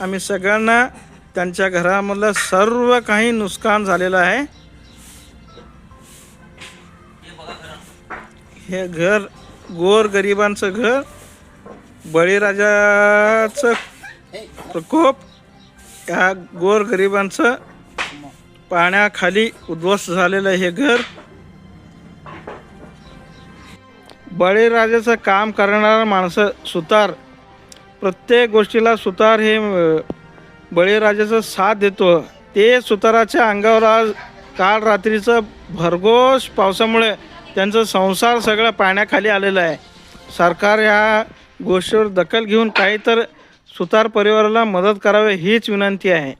आम्ही सगळ्यांना त्यांच्या घरामधलं सर्व काही नुकसान झालेलं आहे. हे घर गोर गरिबांचं घर बळीराजाचं प्रकोप या गोर गरिबांचं पाण्याखाली उद्ध्वस्त झालेलं हे घर. बळीराजाचं काम करणारा माणसं सुतार प्रत्येक गोष्टीला सुतार हे बळीराजाचा बळीराजाचं साथ देतो. ते सुताराच्या अंगावर आज काल रात्रीचं भरघोस पावसामुळे त्यांचं संसार सगळं पाण्याखाली आलेलं आहे. सरकार ह्या गोष्टीवर दखल घेऊन काही तर सुतार परिवाराला मदत करावी हीच विनंती आहे.